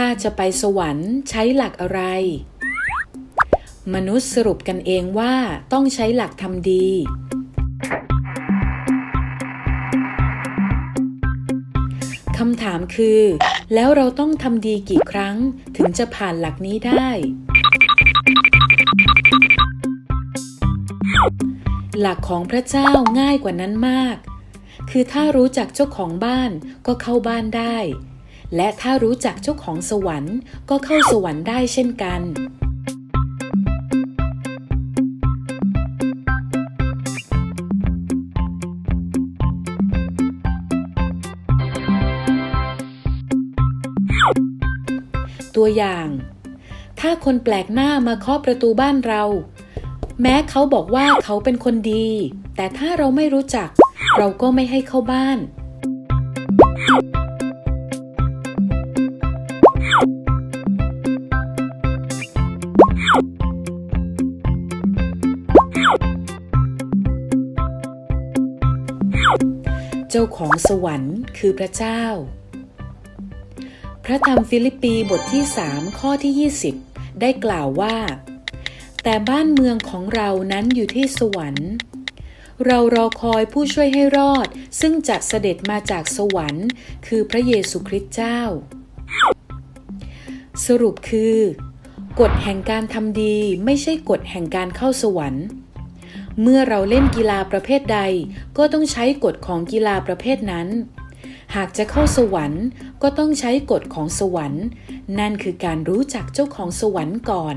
ถ้าจะไปสวรรค์ใช้หลักอะไร มนุษย์สรุปกันเองว่าต้องใช้หลักทำดี คำถามคือ แล้วเราต้องทำดีกี่ครั้งถึงจะผ่านหลักนี้ได้ หลักของพระเจ้าง่ายกว่านั้นมาก คือถ้ารู้จักเจ้าของบ้านก็เข้าบ้านได้ และถ้ารู้จักเจ้าของสวรรค์ ก็เข้าสวรรค์ได้เช่นกันตัว อย่าง ถ้าคนแปลกหน้ามาเคาะประตูบ้านเรา แม้เขาบอกว่าเขาเป็นคนดี แต่ถ้าเราไม่รู้จัก เราก็ไม่ให้เข้าบ้าน จ้าของสวรรค์คือพระเจ้า พระธรรมฟิลิปปีบทที่3ข้อที่ 20 ได้กล่าวว่า แต่บ้านเมืองของเรานั้นอยู่ที่สวรรค์ เรารอคอยผู้ช่วยให้รอด ซึ่งจะเสด็จมาจากสวรรค์ คือพระเยซูคริสต์เจ้า สรุปคือ กฎแห่งการทำดีไม่ใช่กฎแห่งการเข้าสวรรค์ เมื่อเราเล่นกีฬาประเภทใด ก็ต้องใช้กฎของกีฬาประเภทนั้น หากจะเข้าสวรรค์ก็ต้องใช้กฎของสวรรค์ นั่นคือการรู้จักเจ้าของสวรรค์ก่อน